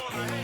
corner.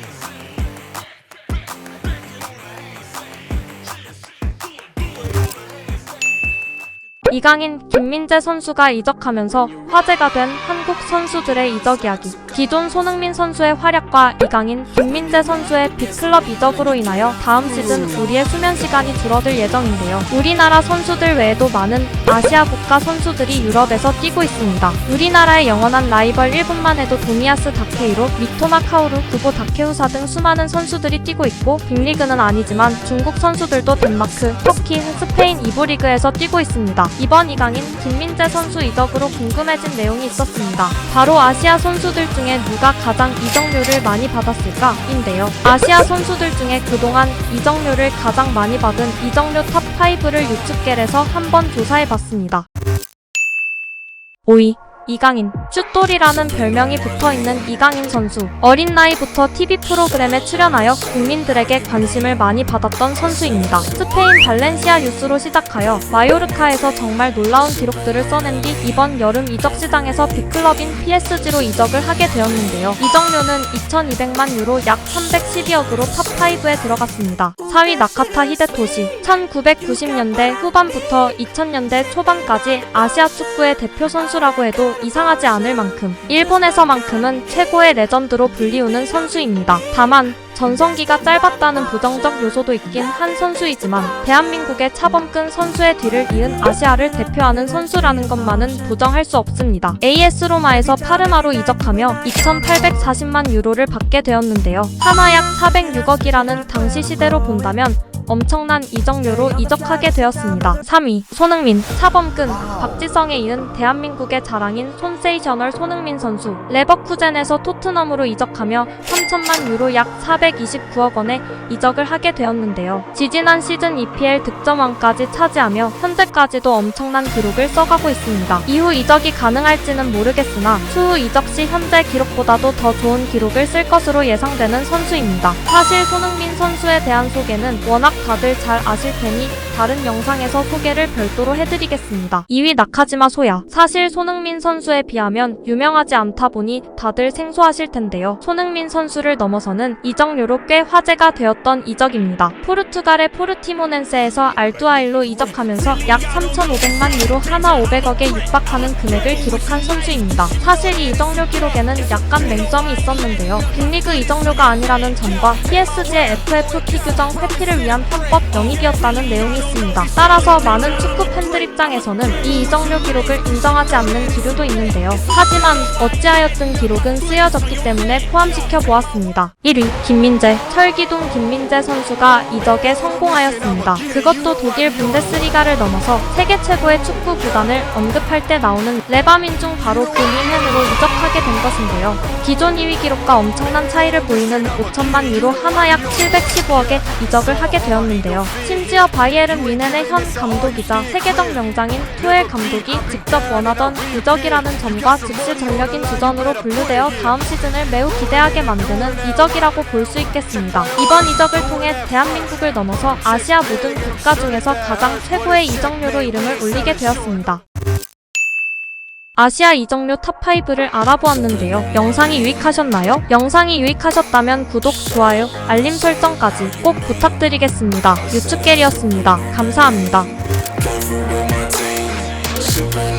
이강인, 김민재 선수가 이적하면서 화제가 된 한국 선수들의 이적 이야기. 기존 손흥민 선수의 활약과 이강인, 김민재 선수의 빅클럽 이적으로 인하여 다음 시즌 우리의 수면 시간이 줄어들 예정인데요. 우리나라 선수들 외에도 많은 아시아 국가 선수들이 유럽에서 뛰고 있습니다. 우리나라의 영원한 라이벌 1분만 해도 도미아스 다케이로, 미토나 카오루, 구보 다케우사 등 수많은 선수들이 뛰고 있고 빅리그는 아니지만 중국 선수들도 덴마크, 터키, 스페인 2부 리그에서 뛰고 있습니다. 이번 이강인, 김민재 선수 이적으로 궁금해진 내용이 있었습니다. 바로 아시아 선수들 중에 누가 가장 이적료를 많이 받았을까? 인데요. 아시아 선수들 중에 그동안 이적료를 가장 많이 받은 이적료 탑5를 유축겔에서 한번 조사해봤습니다. 5위 이강인, 쭈돌이라는 별명이 붙어있는 이강인 선수. 어린 나이부터 TV 프로그램에 출연하여 국민들에게 관심을 많이 받았던 선수입니다. 스페인 발렌시아 유스로 시작하여 마요르카에서 정말 놀라운 기록들을 써낸 뒤 이번 여름 이적 시장에서 빅클럽인 PSG로 이적을 하게 되었는데요. 이적료는 2,200만 유로 약 312억으로 탑5에 들어갔습니다. 4위 나카타 히데토시. 1990년대 후반부터 2000년대 초반까지 아시아 축구의 대표 선수라고 해도 이상하지 않을 만큼 일본에서만큼은 최고의 레전드로 불리우는 선수입니다. 다만 전성기가 짧았다는 부정적 요소도 있긴 한 선수이지만 대한민국의 차범근 선수의 뒤를 이은 아시아를 대표하는 선수라는 것만은 부정할 수 없습니다. AS 로마에서 파르마로 이적하며 2,840만 유로를 받게 되었는데요. 하나 약 406억이라는 당시 시대로 본다면 엄청난 이적료로 이적하게 되었습니다. 3위 손흥민, 차범근, 박지성에 이은 대한민국의 자랑인 손세이셔널 손흥민 선수 레버쿠젠에서 토트넘으로 이적하며 3천만 유로 약 429억 원에 이적을 하게 되었는데요. 지지난 시즌 EPL 득점왕까지 차지하며 현재까지도 엄청난 기록을 써가고 있습니다. 이후 이적이 가능할지는 모르겠으나 추후 이적 시 현재 기록보다도 더 좋은 기록을 쓸 것으로 예상되는 선수입니다. 사실 손흥민 선수에 대한 소개는 워낙 다들 잘 아실 테니 다른 영상에서 소개를 별도로 해드리겠습니다. 2위 나카지마 소야. 사실 손흥민 선수에 비하면 유명하지 않다 보니 다들 생소하실 텐데요. 손흥민 선수를 넘어서는 이적료로 꽤 화제가 되었던 이적입니다. 포르투갈의 포르티모넨세에서 알두아일로 이적하면서 약 3,500만 유로 하나 500억에 육박하는 금액을 기록한 선수입니다. 사실 이 이적료 기록에는 약간 맹점이 있었는데요. 빅리그 이적료가 아니라는 점과 PSG의 FFP 규정 회피를 위한 편법 영입이었다는 내용이 있습니다. 따라서 많은 축구 입장에서는 이 이적료 기록을 인정하지 않는 기류도 있는데요. 하지만 어찌하였든 기록은 쓰여졌기 때문에 포함시켜 보았습니다. 1위 김민재 철기둥 김민재 선수가 이적에 성공하였습니다. 그것도 독일 분데스리가를 넘어서 세계 최고의 축구 구단을 언급할 때 나오는 레바민 중 바로 그 미넨으로 이적하게 된 것인데요. 기존 2위 기록과 엄청난 차이를 보이는 5천만 유로 하나 약 715억에 이적을 하게 되었는데요. 심지어 바이에른 미넨의 현 감독이자 세계적 명 장인 투엘 감독이 직접 원하던 이적이라는 점과 즉시 전력인 주전으로 분류되어 다음 시즌을 매우 기대하게 만드는 이적이라고 볼 수 있겠습니다. 이번 이적을 통해 대한민국을 넘어서 아시아 모든 국가 중에서 가장 최고의 이적료로 이름을 올리게 되었습니다. 아시아 이적료 탑5를 알아보았는데요. 영상이 유익하셨나요? 영상이 유익하셨다면 구독, 좋아요, 알림 설정까지 꼭 부탁드리겠습니다. 유축겔이었습니다. 감사합니다. Superman.